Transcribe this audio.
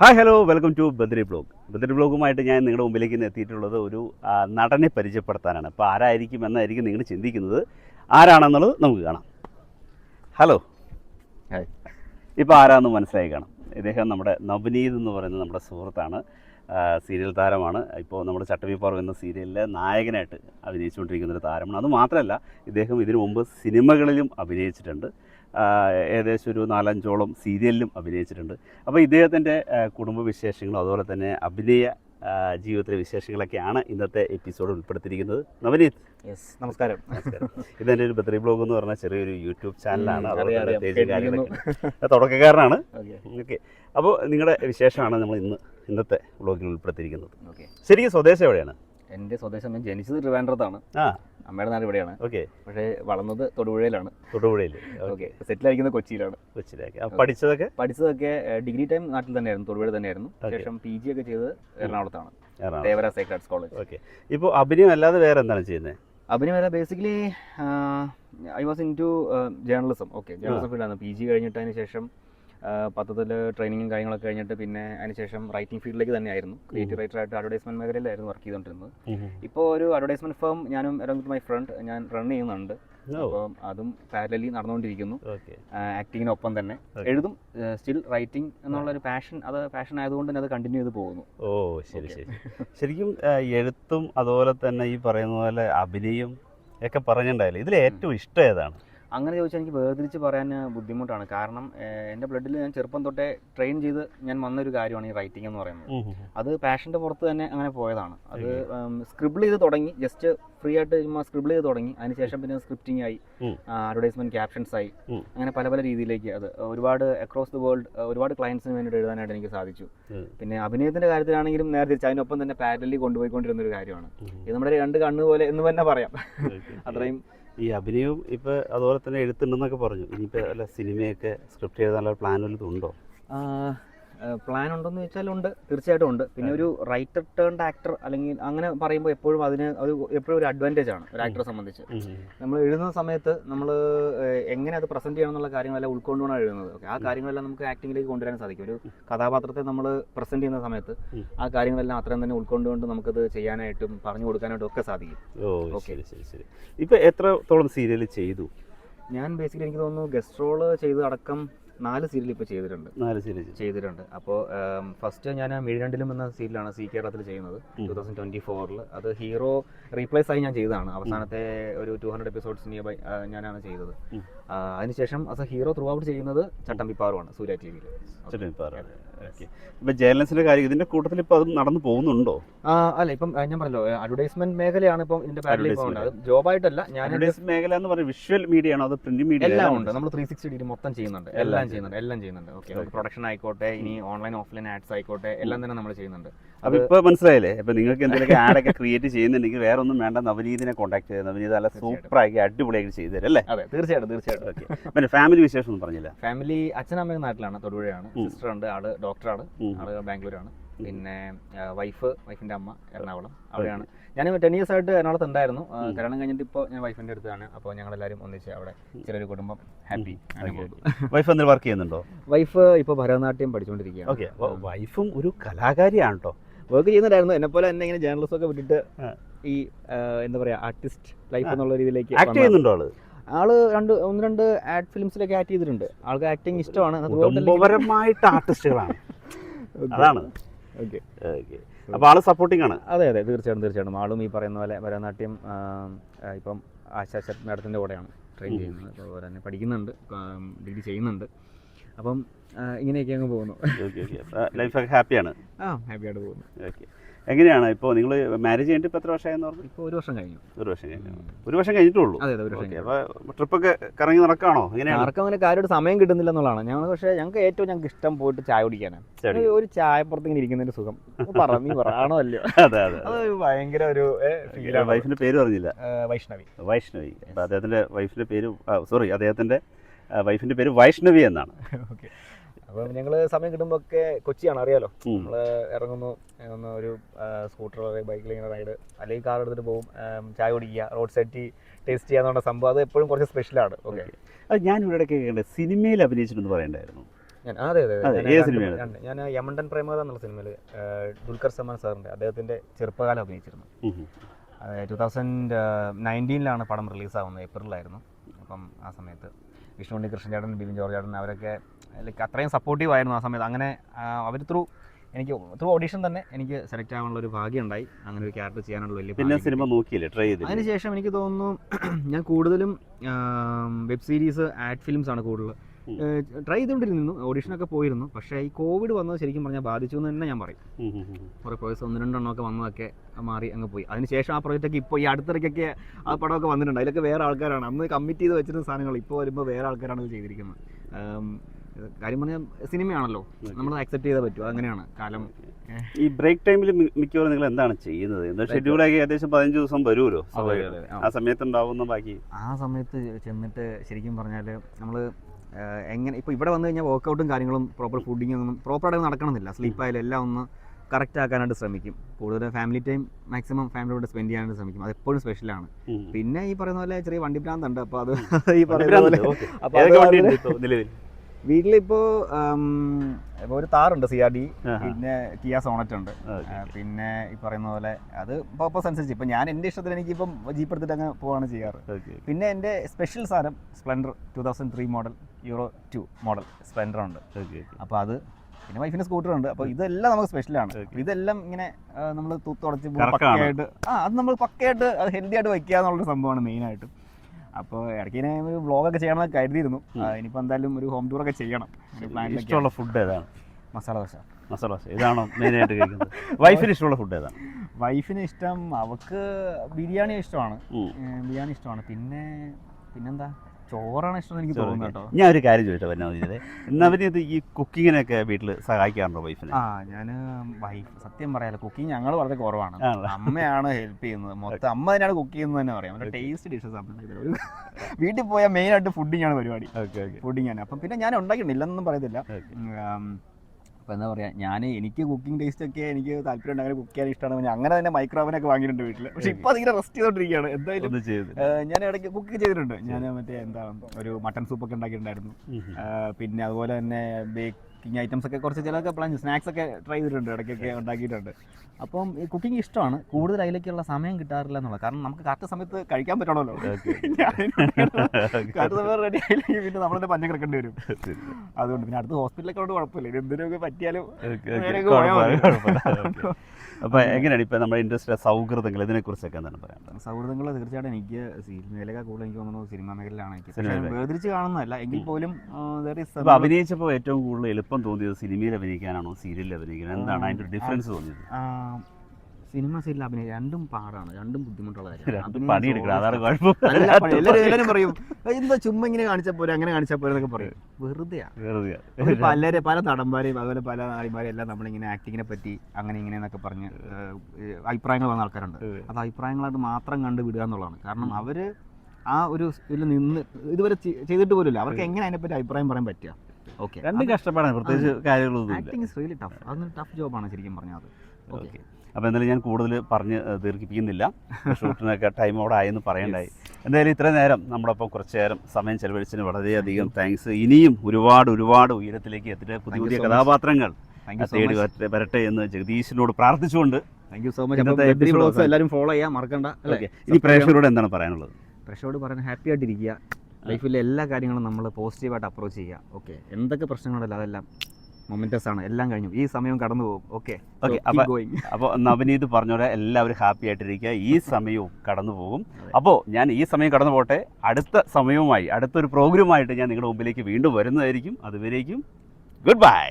Hi hello welcome to Badri blog Badri ബ്ലോഗുമായിട്ട് ഞാൻ നിങ്ങളുടെ മുമ്പിലേക്ക് ഇന്ന് എത്തിയിട്ടുള്ളത് ഒരു നടനെ പരിചയപ്പെടുത്താനാണ്. അപ്പോൾ ആരായിരിക്കും എന്നായിരിക്കും നിങ്ങൾ ചിന്തിക്കുന്നത്. ആരാണെന്നുള്ളത് നമുക്ക് കാണാം. Hello hi. ഇപ്പോൾ ആരാണെന്ന് മനസ്സിലായി കാണാം. ഇദ്ദേഹം നമ്മുടെ നവനീത് എന്ന് പറയുന്ന നമ്മുടെ സുഹൃത്താണ്. സീരിയൽ താരമാണ്. ഇപ്പോൾ നമ്മുടെ ചട്ടവിപ്പാറു എന്ന സീരിയലിലെ നായകനായിട്ട് അഭിനയിച്ചുകൊണ്ടിരിക്കുന്ന ഒരു താരമാണ്. അത് മാത്രമല്ല ഇദ്ദേഹം ഇതിനു മുമ്പ് സിനിമകളിലും അഭിനയിച്ചിട്ടുണ്ട്. ഏകദേശം ഒരു നാലഞ്ചോളം സീരിയലിലും അഭിനയിച്ചിട്ടുണ്ട്. അപ്പോൾ ഇദ്ദേഹത്തിന്റെ കുടുംബ വിശേഷങ്ങളും അതുപോലെ തന്നെ അഭിനയ ജീവിതത്തിലെ വിശേഷങ്ങളൊക്കെയാണ് ഇന്നത്തെ എപ്പിസോഡ് ഉൾപ്പെടുത്തിയിരിക്കുന്നത്. നവനീത്. യെസ് നമസ്കാരം. നമസ്കാരം. ഇതെന്റെ ഒരു ബദ്രി ബ്ലോഗ് എന്ന് പറഞ്ഞ ചെറിയൊരു യൂട്യൂബ് ചാനലാണ്. അതുപോലെ തുടക്കക്കാരനാണ്. ഓക്കെ. അപ്പോൾ നിങ്ങളുടെ വിശേഷമാണ് നമ്മൾ ഇന്ന് ഇന്നത്തെ ബ്ലോഗിൽ ഉൾപ്പെടുത്തിയിരിക്കുന്നത്. ശരിക്കും സ്വദേശം എവിടെയാണ്? എന്റെ സ്വദേശം ഞാൻ ജനിച്ചത് ട്രിവാൻഡ്രത്താണ് ആ. അമ്മയുടെ നാട് ഇവിടെയാണ്. ഓക്കെ. പക്ഷേ വളർന്നത് തൊടുപുഴയിലാണ്. തൊടുപുഴയിൽ ഓക്കെ. സെറ്റിൽ ആയിരിക്കുന്നത് കൊച്ചിയിലാണ്. കൊച്ചിയിലേക്ക്. പഠിച്ചതൊക്കെ? പഠിച്ചതൊക്കെ ഡിഗ്രി ടൈം നാട്ടിൽ തന്നെയായിരുന്നു തൊടുപുഴ തന്നെയായിരുന്നു. ശേഷം പി ജി ഒക്കെ ചെയ്ത് എറണാകുളത്താണ്. Ernakulam. Thevara Sacred's College. Okay. ഇപ്പോൾ അഭിനയം അല്ലാതെ വേറെ എന്താണ് ചെയ്യുന്നത് അഭിനയം basically I was into journalism okay. Journalism ഫീൽഡാണ് പി ജി കഴിഞ്ഞിട്ടതിന് ശേഷം പത്രത്തിൽ ട്രെയിനിങ്ങും കാര്യങ്ങളൊക്കെ കഴിഞ്ഞിട്ട് പിന്നെ അതിനുശേഷം റൈറ്റിംഗ് ഫീൽഡിലേക്ക് തന്നെയായിരുന്നു. ക്രിയേറ്റീവ് റൈറ്റർ ആയിട്ട് അഡ്വർടൈസ്മെന്റ് മേഖലയിലായിരുന്നു വർക്ക് ചെയ്തുകൊണ്ടിരുന്നത് ഇപ്പോൾ ഒരു അഡ്വർടൈസ്മെന്റ് ഫേം ഞാനും വിത്ത് മൈ ഫ്രണ്ട് ഞാൻ റൺ ചെയ്യുന്നുണ്ട്. അപ്പം അതും പാരലി നടന്നുകൊണ്ടിരിക്കുന്നു ആക്ടിങ്ങിനൊപ്പം തന്നെ. എഴുതും സ്റ്റിൽ റൈറ്റിംഗ് എന്നുള്ള ഒരു പാഷൻ അത് പാഷൻ ആയതുകൊണ്ട് തന്നെ അത് കണ്ടിന്യൂ ചെയ്ത് പോകുന്നു. ഓ ശരി ശരി. ശരിക്കും എഴുത്തും അതുപോലെ തന്നെ ഈ പറയുന്ന പോലെ അഭിനയം ഒക്കെ പറഞ്ഞിട്ടുണ്ടായില്ലേ? ഇതിൽ ഏറ്റവും ഇഷ്ടം ഏതാണ്? അങ്ങനെ ചോദിച്ചാൽ എനിക്ക് വേർതിരിച്ച് പറയാൻ ബുദ്ധിമുട്ടാണ്. കാരണം എന്റെ ബ്ലഡിൽ ഞാൻ ചെറുപ്പം തൊട്ടേ ട്രെയിൻ ചെയ്ത് ഞാൻ വന്നൊരു കാര്യമാണ് ഈ റൈറ്റിംഗ് എന്ന് പറയുന്നത്. അത് പാഷന്റെ പുറത്ത് തന്നെ അങ്ങനെ പോയതാണ്. അത് സ്ക്രിബിൾ ചെയ്ത് തുടങ്ങി. ജസ്റ്റ് ഫ്രീ ആയിട്ട് ചുമ്മാ സ്ക്രിബിൾ ചെയ്ത് തുടങ്ങി. അതിനുശേഷം പിന്നെ സ്ക്രിപ്റ്റിംഗ് ആയി. അഡ്വർടൈസ്മെന്റ് ക്യാപ്ഷൻസ് ആയി. അങ്ങനെ പല പല രീതിയിലേക്ക് അത് ഒരുപാട് അക്രോസ് ദി വേൾഡ് ഒരുപാട് ക്ലയൻസിന് വേണ്ടിയിട്ട് എഴുതാനായിട്ട് എനിക്ക് സാധിച്ചു. പിന്നെ അഭിനയത്തിന്റെ കാര്യത്തിലാണെങ്കിലും നേരെ തിരിച്ച് അതിനൊപ്പം തന്നെ പാരലി കൊണ്ടുപോയിക്കൊണ്ടിരുന്ന ഒരു കാര്യമാണ്. ഇത് നമ്മുടെ രണ്ട് കണ്ണുപോലെ എന്ന് തന്നെ പറയാം. അത്രയും ഈ അഭിനയവും ഇപ്പൊ അതുപോലെ തന്നെ എഴുത്തുണ്ടെന്നൊക്കെ പറഞ്ഞു. ഇനിയിപ്പോ അല്ല സിനിമയൊക്കെ സ്ക്രിപ്റ്റ് എഴുതാനുള്ള പ്ലാൻ വല്ലതും ഉണ്ടോ? പ്ലാൻ ഉണ്ടോന്ന് ചോദിച്ചാൽ ഉണ്ട്. തീർച്ചയായിട്ടും ഉണ്ട്. പിന്നെ ഒരു റൈറ്റർ ടേൺഡ് ആക്ടർ അല്ലെങ്കിൽ അങ്ങനെ പറയുമ്പോൾ എപ്പോഴും അതിന് അത് എപ്പോഴും ഒരു അഡ്വാന്റേജ് ആണ് ഒരു ആക്ടറെ സംബന്ധിച്ച്. നമ്മൾ എഴുതുന്ന സമയത്ത് നമ്മൾ എങ്ങനെ അത് പ്രസന്റ് ചെയ്യണം എന്നുള്ള കാര്യങ്ങളെല്ലാം ഉൾക്കൊണ്ടുകൊണ്ടാണ് എഴുതുന്നത്. ഓക്കെ ആ കാര്യങ്ങളെല്ലാം നമുക്ക് ആക്ടിങ്ങിലേക്ക് കൊണ്ടുവരാൻ സാധിക്കും. ഒരു കഥാപാത്രത്തെ നമ്മൾ പ്രസന്റ് ചെയ്യുന്ന സമയത്ത് ആ കാര്യങ്ങളെല്ലാം അത്രയും തന്നെ ഉൾക്കൊണ്ടുകൊണ്ട് നമുക്കത് ചെയ്യാനായിട്ടും പറഞ്ഞു കൊടുക്കാനായിട്ടും ഒക്കെ സാധിക്കും. ഓക്കെ. ശരി ശരി ശരി. ഇപ്പൊ എത്രത്തോളം സീരിയൽ ചെയ്തു? ഞാൻ ബേസിക്കലി എനിക്ക് തോന്നുന്നു ഗസ്റ്റ് റോൾ ചെയ്ത് അടക്കം നാല് സീരിയൽ ഇപ്പോൾ ചെയ്തിട്ടുണ്ട്. നാല് സീരിയൽ ചെയ്തിട്ടുണ്ട്. അപ്പോൾ ഫസ്റ്റ് ഞാൻ മിഴിരണ്ടിലും എന്ന സീരിയലാണ് സി കേരളത്തിൽ ചെയ്യുന്നത്. ടു തൗസൻഡ് ട്വന്റി ഫോറിൽ അത് ഹീറോ റീപ്ലേസ് ആയി ഞാൻ ചെയ്തതാണ്. അവസാനത്തെ ഒരു two hundred episodes near by ഞാനാണ് ചെയ്തത്. അതിനുശേഷം as a hero throughout ചെയ്യുന്നത് ചട്ടമ്പിപ്പാറുമാണ് സൂര്യ ടി വിയിൽ ഇപ്പൊ ജേർണലിസ്റ്റിന്റെ കാര്യം ഇതിന്റെ കൂട്ടത്തിൽ ഇപ്പൊ അത് നടന്നു പോകുന്നുണ്ടോ? അല്ല ഇപ്പം ഞാൻ പറഞ്ഞല്ലോ അഡ്വർടൈസ്മെന്റ് മേഖലയാണ് ഇപ്പം ഇതിന്റെ. പോകുന്നത് ജോബായിട്ടല്ല ഞാൻ അഡ്വർടൈസ്മെന്റ് മേഖല എന്ന് പറഞ്ഞ വിഷ്വൽ മീഡിയ ആണോ അത് പ്രിന്റ് മീഡിയ എല്ലാം ഉണ്ട്. നമ്മൾ ത്രീ സിക്സ്റ്റി ഡിഗ്രി മൊത്തം ചെയ്യുന്നുണ്ട്. എല്ലാം ചെയ്യുന്നുണ്ട്. എല്ലാം ചെയ്യുന്നുണ്ട്. ഓക്കെ പ്രൊഡക്ഷൻ ആയിക്കോട്ടെ ഇനി ഓൺലൈൻ ഓഫ്ലൈൻ ആഡ്സ് ആയിക്കോട്ടെ എല്ലാം തന്നെ നമ്മൾ ചെയ്യുന്നുണ്ട്. അപ്പൊ ഇപ്പൊ മനസ്സിലായില്ലേ? ഇപ്പൊ നിങ്ങൾക്ക് എന്തെങ്കിലും ആഡ് ഒക്കെ ക്രിയേറ്റ് ചെയ്യുന്നുണ്ടെങ്കിൽ വേറെ ഒന്നും വേണ്ട നവനീതിനെ കോൺടാക്ട് ചെയ്ത്? നവനീത് നല്ല സൂപ്പർ ആക്കി അടിപൊളിയാക്കി ചെയ്തു തരും അല്ലേ? അതെ തീർച്ചയായിട്ടും തീർച്ചയായിട്ടും. ഓക്കെ പിന്നെ ഫാമിലി വിശേഷം ഒന്നും പറഞ്ഞില്ല? ഫാമിലി അച്ഛനമ്മയും നാട്ടിലാണ് തൊടുപുഴയാണ്. സിസ്റ്റർ ഉണ്ട് ആൾ ഡോക്ടറാണ്. ആൾ ബാംഗ്ലൂരാണ്. പിന്നെ വൈഫ് വൈഫിന്റെ അമ്മ എറണാകുളം. അവിടെയാണ്. ഞാൻ ടെൻ ഇയേഴ്സ് ആയിട്ട് എറണാകുളത്ത് ഉണ്ടായിരുന്നു. കാരണം കല്യാണം കഴിഞ്ഞിട്ട് ഇപ്പോൾ ഞാൻ വൈഫിന്റെ അടുത്താണ്. അപ്പോൾ ഞങ്ങൾ എല്ലാവരും ഒന്നിച്ച് അവിടെ ചെറിയൊരു കുടുംബം ഹാപ്പി വൈഫ് എന്തെങ്കിലും വർക്ക് ചെയ്യുന്നുണ്ടോ? വൈഫ് ഇപ്പോൾ ഭരതനാട്യം പഠിച്ചുകൊണ്ടിരിക്കുകയാണ് ഓക്കെ. വൈഫും ഒരു കലാകാരിയാണ്? കേട്ടോ വർക്ക് ചെയ്യുന്നുണ്ടായിരുന്നു. എന്നെ പോലെ തന്നെ ഇങ്ങനെ ജേർണലിസ്റ്റ് ഒക്കെ വിട്ടിട്ട് ഈ എന്താ പറയാ ആർട്ടിസ്റ്റ് ലൈഫ്. എന്നുള്ള രീതിയിലേക്ക് ആക്ട്. ചെയ്യുന്നുണ്ടോ ആൾ രണ്ട് ഒന്ന് രണ്ട് ആഡ് ഫിലിംസിലൊക്കെ ആക്ട് ചെയ്തിട്ടുണ്ട്. ആൾക്ക് ആക്ടിങ് ഇഷ്ടമാണ്. കുടുംബപരമായിട്ട് ആർട്ടിസ്റ്റുകളാണ് അതാണ്. Okay. ഓക്കെ അപ്പൊ ആൾ സപ്പോർട്ടിംഗ് ആണ്. അതെ അതെ. തീർച്ചയായിട്ടും തീർച്ചയായിട്ടും. ആളും ഈ പറയുന്ന പോലെ ഭരതനാട്യം ഇപ്പം ആശാ മാഡത്തിന്റെ കൂടെയാണ് ട്രെയിൻ ചെയ്യുന്നത്. അതുപോലെ തന്നെ പഠിക്കുന്നുണ്ട്. ഡിഗ്രി ചെയ്യുന്നുണ്ട്. അപ്പം ഇങ്ങനെയൊക്കെ അങ്ങ് പോകുന്നു. ലൈഫ് ഹാപ്പിയാണ് ആ ഹാപ്പിയായിട്ട് പോകുന്നു. ഓക്കെ എങ്ങനെയാണ് ഇപ്പോൾ നിങ്ങൾ മാരേജ് കഴിഞ്ഞിട്ട് ഇപ്പോൾ എത്ര വർഷമായെന്ന് പറഞ്ഞു? ഇപ്പോൾ ഒരു വർഷം കഴിഞ്ഞു. ഒരു വർഷം കഴിഞ്ഞു. ഒരു വർഷം കഴിഞ്ഞിട്ടുള്ളൂ. അതെ അതെ ഒരു വർഷം അപ്പോൾ ട്രിപ്പൊക്കെ കറങ്ങി നടക്കാണോ എങ്ങനെയാണ്? നടക്കാൻ അങ്ങനെ കാര്യമായിട്ട് സമയം കിട്ടുന്നില്ല എന്നുള്ളതാണ്. ഞങ്ങൾ പക്ഷേ ഞങ്ങൾക്ക് ഏറ്റവും ഞങ്ങൾക്ക് ഇഷ്ടം പോയിട്ട് ചായ കുടിക്കാനാണ്. ഒരു- ചായ പുറത്ത് ഇങ്ങനെ ഇരിക്കുന്നതിന്റെ സുഖം. പറ നീ പറ ആണോ അല്ലയോ? അതെ അതെ അത്. ഭയങ്കര ഒരു വൈഫിന്റെ വൈഫിന്റെ പേര് പറഞ്ഞില്ല. വൈഷ്ണവി. വൈഷ്ണവി. അപ്പോൾ അദ്ദേഹത്തിന്റെ വൈഫിന്റെ പേര് സോറി അദ്ദേഹത്തിന്റെ വൈഫിന്റെ പേര് വൈഷ്ണവി എന്നാണ്. ഓക്കെ അപ്പം ഞങ്ങൾ സമയം കിട്ടുമ്പോൾ ഒക്കെ കൊച്ചിയാണ് അറിയാലോ? നമ്മൾ ഇറങ്ങുന്നു ഒന്ന് ഒരു സ്കൂട്ടർ ബൈക്കിൽ ഇങ്ങനെ റൈഡ് അല്ലെങ്കിൽ കാർ എടുത്തിട്ട് പോകും ചായ കുടിക്കുക റോഡ് സൈഡ് ടീ ടേസ്റ്റ് ചെയ്യാന്നുള്ള സംഭവം അത് എപ്പോഴും കുറച്ച് സ്പെഷ്യലാണ് ഓക്കെ അത് ഞാൻ ഇവിടെ കേൾക്കേണ്ടത് സിനിമയിൽ അഭിനയിച്ചിട്ടുണ്ടെന്ന് പറയണ്ടായിരുന്നു. ഞാൻ അതെ അതെ സിനിമയാണ്? ഞാൻ യമണ്ടൻ പ്രേമകഥ എന്നുള്ള സിനിമയിൽ ദുൽഖർ സൽമാൻ സാറിന്റെ അദ്ദേഹത്തിന്റെ ചെറുപ്പകാലം അഭിനയിച്ചിരുന്നു. ടു തൗസൻഡ് നയന്റീനിലാണ് പടം റിലീസാവുന്നത് ഏപ്രിലായിരുന്നു അപ്പം ആ സമയത്ത് വിഷ്ണുണ്ണി കൃഷ്ണൻ ചേട്ടൻ ബിബിൻ ജോർജ് ചേട്ടൻ അവരൊക്കെ ലൈക്ക് അത്രയും സപ്പോർട്ടീവ് ആയിരുന്നു ആ സമയത്ത്. അങ്ങനെ അവർ ത്രൂ എനിക്ക് ത്രൂ ഓഡീഷൻ തന്നെ എനിക്ക് സെലക്ട് ആവാനുള്ള ഒരു ഭാഗ്യം ഉണ്ടായി. അങ്ങനെ ഒരു ക്യാരക്ടർ ചെയ്യാനുള്ള വലിയ പിന്നെ സിനിമ നോക്കിയില്ലേ? ട്രൈ ചെയ്തു അതിനുശേഷം എനിക്ക് തോന്നുന്നു ഞാൻ കൂടുതലും വെബ് സീരീസ് ആഡ് ഫിലിംസ് ആണ് കൂടുതൽ ട്രൈ ചെയ്തുകൊണ്ടിരുന്നു. ഓഡീഷനൊക്കെ പോയിരുന്നു. പക്ഷേ ഈ കോവിഡ് വന്നത് ശരിക്കും പറഞ്ഞാൽ ബാധിച്ചു എന്ന് തന്നെ ഞാൻ പറയും. കുറേ പ്രോജക്ട്സ് ഒന്ന് രണ്ടെണ്ണമൊക്കെ വന്നതൊക്കെ മാറി അങ്ങ് പോയി. അതിനുശേഷം ആ പ്രോജക്റ്റൊക്കെ ഇപ്പോൾ ഈ അടുത്തിടയ്ക്കൊക്കെ ആ പടമൊക്കെ വന്നിട്ടുണ്ട്. അതിലൊക്കെ വേറെ ആൾക്കാരാണ്. അന്ന് കമ്മിറ്റ് ചെയ്ത് വെച്ചിരുന്ന സാധനങ്ങൾ ഇപ്പോൾ വരുമ്പോൾ വേറെ ആൾക്കാരാണ് ഇത് ചെയ്തിരിക്കുന്നത്. കാര്യം പറഞ്ഞാൽ സിനിമയാണല്ലോ. നമ്മൾ അക്സെപ്റ്റ് ചെയ്താൽ പറ്റും. അങ്ങനെയാണ് കാലം. ഈ ബ്രേക്ക് ടൈമിൽ മിക്കവാറും നിങ്ങൾ എന്താണ് ചെയ്യുന്നത്? എന്താ ഷെഡ്യൂളാക്കി ഏകദേശം പതിനഞ്ച് ദിവസം വരുമല്ലോ? ആ സമയത്ത് ഉണ്ടാവുന്ന ബാക്കി. ആ സമയത്ത് ചെന്നിട്ട് ശരിക്കും പറഞ്ഞാൽ നമ്മൾ എങ്ങനെ ഇപ്പോൾ ഇവിടെ വന്നു കഴിഞ്ഞാൽ വർക്കൗട്ടും കാര്യങ്ങളും പ്രോപ്പർ ഫുഡിങ്ങും ഒന്നും പ്രോപ്പറായിട്ട് നടക്കണമെന്നില്ല. സ്ലീപ്പായാലും എല്ലാം ഒന്ന് കറക്റ്റ് ആക്കാനായിട്ട് ശ്രമിക്കും. കൂടുതൽ ഫാമിലി ടൈം മാക്സിമം ഫാമിലിയോട് സ്പെൻഡ് ചെയ്യാനായിട്ട് ശ്രമിക്കും. അത് എപ്പോഴും സ്പെഷ്യലാണ് പിന്നെ ഈ പറയുന്ന പോലെ ചെറിയ വണ്ടി ഭ്രാന്തുണ്ട് അപ്പോൾ അത് ഈ പറയുന്ന പോലെ. അപ്പോൾ ഇപ്പോൾ ഒരു താറുണ്ട് സി ആർ ഡി പിന്നെ കിയ സോണറ്റ് ഉണ്ട്. പിന്നെ ഈ പറയുന്ന പോലെ അത് പർപ്പസ് അനുസരിച്ച്. ഇപ്പൊ ഞാൻ എന്റെ ഇഷ്ടത്തിൽ എനിക്ക് ഇപ്പം ജീപ്പ് എടുത്തിട്ട് അങ്ങ് പോവാണ് ചെയ്യാറ്. പിന്നെ എന്റെ സ്പെഷ്യൽ സാധനം Splendor two thousand three model Euro two model Splendor ഉണ്ട്. അപ്പോൾ അത് പിന്നെ വൈഫിന് സ്കൂട്ടർ ഉണ്ട്. അപ്പൊ ഇതെല്ലാം നമുക്ക് സ്പെഷ്യലാണ്. ഇതെല്ലാം ഇങ്ങനെ നമ്മൾ തൂത്തുടച്ച്. പക്കയായിട്ട് ആ അത് നമ്മൾ പക്കയായിട്ട് ഹെൽത്തി ആയിട്ട് വെക്കുക എന്നുള്ളൊരു സംഭവമാണ് മെയിനായിട്ട് അപ്പോൾ ഇടയ്ക്ക് ഒരു വ്ളോഗൊക്കെ ചെയ്യണമെന്ന് കരുതിയിരുന്നു. ഇനിയിപ്പോൾ എന്തായാലും ഒരു ഹോം ടൂർ ഒക്കെ ചെയ്യണം. ഇഷ്ടമുള്ള ഫുഡ് ഏതാണ്? മസാല ദോശ. മസാല ദോശ. ഇതാണോ മെയിനായിട്ട് കഴിക്കുന്നത്? വൈഫിന് ഇഷ്ടമുള്ള ഫുഡ് ഏതാണ്? വൈഫിന് ഇഷ്ടം അവൾക്ക് ബിരിയാണി ഇഷ്ടമാണ്. ബിരിയാണി ഇഷ്ടമാണ്. പിന്നെ പിന്നെന്താ? ചോറാണ് ഇഷ്ടം എനിക്ക് തോന്നുന്നു കേട്ടോ. ഞാൻ ഒരു കാര്യം ചോദിച്ചോ പന്നാമതി നവനീത് ഈ കുക്കിങ്ങിനൊക്കെ വീട്ടിൽ സഹായിക്കാറുണ്ടോ വൈഫിനെ? ആ ഞാൻ വൈഫ് സത്യം പറയാലോ കുക്കിംഗ് ഞങ്ങൾ വളരെ കുറവാണ്. അമ്മയാണ് ഹെൽപ്പ് ചെയ്യുന്നത്. മൊത്തം അമ്മ തന്നെയാണ് കുക്ക് ചെയ്യുന്നത് തന്നെ പറയാം. ടേസ്റ്റ് ഡിഷസ് വീട്ടിൽ പോയാൽ മെയിൻ ആയിട്ട് ഫുഡിംഗ് ആണ് പരിപാടി. ആണ്. അപ്പം പിന്നെ ഞാൻ ഉണ്ടാക്കിയിട്ടില്ല എന്നൊന്നും പറയത്തില്ല. ഓക്കെ എന്താ പറയുക ഞാൻ എനിക്ക് കുക്കിംഗ് ടേസ്റ്റ് ഒക്കെ എനിക്ക് താല്പര്യമുണ്ട് അങ്ങനെ കുക്ക് ചെയ്യാൻ ഇഷ്ടമാണ് അങ്ങനെ തന്നെ മൈക്രോവനൊക്കെ വാങ്ങിയിട്ടുണ്ട് വീട്ടിൽ പക്ഷേ ഇപ്പോൾ അതിങ്ങനെ റെസ്റ്റ് ചെയ്തോണ്ടിരിക്കുകയാണ്. എന്തായാലും ഞാൻ ഇടയ്ക്ക് കുക്ക് ചെയ്തിട്ടുണ്ട്. ഞാൻ മറ്റേ എന്താ ഒരു മട്ടൺ സൂപ്പൊക്കെ ഉണ്ടാക്കിയിട്ടുണ്ടായിരുന്നു. പിന്നെ അതുപോലെ തന്നെ ബേക്കിംഗ് ഐറ്റംസ് ഒക്കെ കുറച്ച് ചിലതൊക്കെ പ്ലാൻ സ്നാക്സ് ഒക്കെ ട്രൈ ചെയ്തിട്ടുണ്ട് ഇടയ്ക്കൊക്കെ ഉണ്ടാക്കിയിട്ടുണ്ട്. അപ്പം ഈ കുക്കിംഗ് ഇഷ്ടമാണ്. കൂടുതൽ അതിലേക്കുള്ള സമയം കിട്ടാറില്ല എന്നുള്ളത്. കാരണം നമുക്ക് കറക്റ്റ് സമയത്ത് കഴിക്കാൻ പറ്റണമല്ലോ. കറക്റ്റ് സമയം റെഡി ആയില്ലെങ്കിൽ പിന്നെ നമ്മളെ പഞ്ഞ കിടക്കേണ്ടി വരും. അതുകൊണ്ട് പിന്നെ അടുത്ത് ഹോസ്പിറ്റലൊക്കെ കൊണ്ട് കുഴപ്പമില്ല. ഇത് എന്തിനൊക്കെ പറ്റിയാലും നേരെയൊക്കെ പോയാൽ മതി. അപ്പൊ എങ്ങനെയാണ് ഇപ്പൊ നമ്മുടെ ഇൻഡസ്ട്രിയിലെ സൗഹൃദങ്ങൾ? ഇതിനെ കുറിച്ചൊക്കെ എന്താണ് പറയാൻ സൗഹൃദങ്ങൾ തീർച്ചയായിട്ടും എനിക്ക് സിനിമയിലൊക്കെ കൂടുതൽ എനിക്ക് തോന്നുന്നത് സിനിമാ മേഖലയിലാണ് എനിക്ക്. വേദിച്ച്. വേർതിരിച്ച് കാണുന്നതല്ല. എങ്കിൽ പോലും അഭിനയിച്ചപ്പോൾ ഏറ്റവും കൂടുതൽ എളുപ്പം തോന്നിയത് സിനിമയിൽ അഭിനയിക്കാനാണോ? സീരിയലിൽ അഭിനയിക്കാൻ? എന്താണ് അതിന്റെ ഒരു ഡിഫറൻസ് തോന്നിയത് സിനിമ സീരിയൽ അഭിനയം രണ്ടും പാടാണ്. രണ്ടും ബുദ്ധിമുട്ടുള്ള കാര്യമാണ്. എല്ലാവരും പറയും എന്താ ചുമ്മാ ഇങ്ങനെ കാണിച്ചാൽ പോരെ അങ്ങനെ കാണിച്ചാൽ പോരെ എന്നൊക്കെ പറയും. വെറുതെയാ. വെറുതെ പലരെ പല നടന്മാരെയും അതുപോലെ പല നാടിമാരെയും എല്ലാം നമ്മളിങ്ങനെ ആക്ടിങ്ങിനെ പറ്റി അങ്ങനെ ഇങ്ങനെ എന്നൊക്കെ പറഞ്ഞ് അഭിപ്രായങ്ങൾ വന്ന ആൾക്കാരുണ്ട്. അതെ. അത് അഭിപ്രായങ്ങളായിട്ട് മാത്രം കണ്ട് വിടുക എന്നുള്ളതാണ്. കാരണം അവർ ആ ഒരു ഇതിൽ നിന്ന് ഇതുവരെ ചെയ്തിട്ട് പോലും അവർക്ക് എങ്ങനെ അതിനെപ്പറ്റി അഭിപ്രായം പറയാൻ പറ്റുക? ഓക്കെ. രണ്ടും കഷ്ടപ്പാടാണ് പ്രത്യേകിച്ച് ഇസ് റിയലി ടഫ് അതൊന്നും ടഫ് ജോബാണ് ശരിക്കും പറഞ്ഞത് ഓക്കെ. അപ്പോൾ എന്തായാലും ഞാൻ കൂടുതൽ പറഞ്ഞ് ദീർഘിപ്പിക്കുന്നില്ല. ഷൂട്ടിനൊക്കെ ടൈം അവിടെ ആയെന്ന് പറയണ്ടായി. എന്തായാലും ഇത്ര നേരം നമ്മളൊപ്പം കുറച്ച് നേരം സമയം ചെലവഴിച്ചതിന് വളരെയധികം താങ്ക്സ് ഇനിയും ഒരുപാട് ഒരുപാട് ഉയരത്തിലേക്ക് എത്തിയിട്ട് പുതിയ പുതിയ കഥാപാത്രങ്ങൾ തേടി വരട്ടെ- എന്ന് ജഗദീശിനോട് പ്രാർത്ഥിച്ചുകൊണ്ട് താങ്ക് യു സോ മച്ച് എല്ലാവരും ഫോളോ ചെയ്യാൻ മറക്കണ്ട അല്ലേ? ഇനി പ്രേക്ഷകരോട് എന്താണ് പറയാനുള്ളത്? പ്രേക്ഷകരോട് പറയാൻ ഹാപ്പി ആയിട്ടിരിക്കുക. ലൈഫിലെ എല്ലാ കാര്യങ്ങളും നമ്മൾ പോസിറ്റീവായിട്ട് അപ്രോച്ച് ചെയ്യുക ഓക്കെ. എന്തൊക്കെ പ്രശ്നങ്ങളല്ല? അതെല്ലാം മൊമെന്റസ് ആണ്. എല്ലാം കഴിഞ്ഞു. ഈ സമയം കടന്നു പോകും. ഓക്കെ. ഓക്കെ അപ്പൊ- അപ്പോൾ നവനീത് പറഞ്ഞ പോലെ എല്ലാവരും ഹാപ്പി ആയിട്ടിരിക്കുക. ഈ സമയവും കടന്നു പോകും. അപ്പോൾ ഞാൻ ഈ സമയം കടന്നു പോട്ടെ. അടുത്ത സമയവുമായി അടുത്തൊരു പ്രോഗ്രാമായിട്ട് ഞാൻ നിങ്ങളുടെ മുമ്പിലേക്ക് വീണ്ടും വരുന്നതായിരിക്കും. അതുവരേക്കും ഗുഡ് ബൈ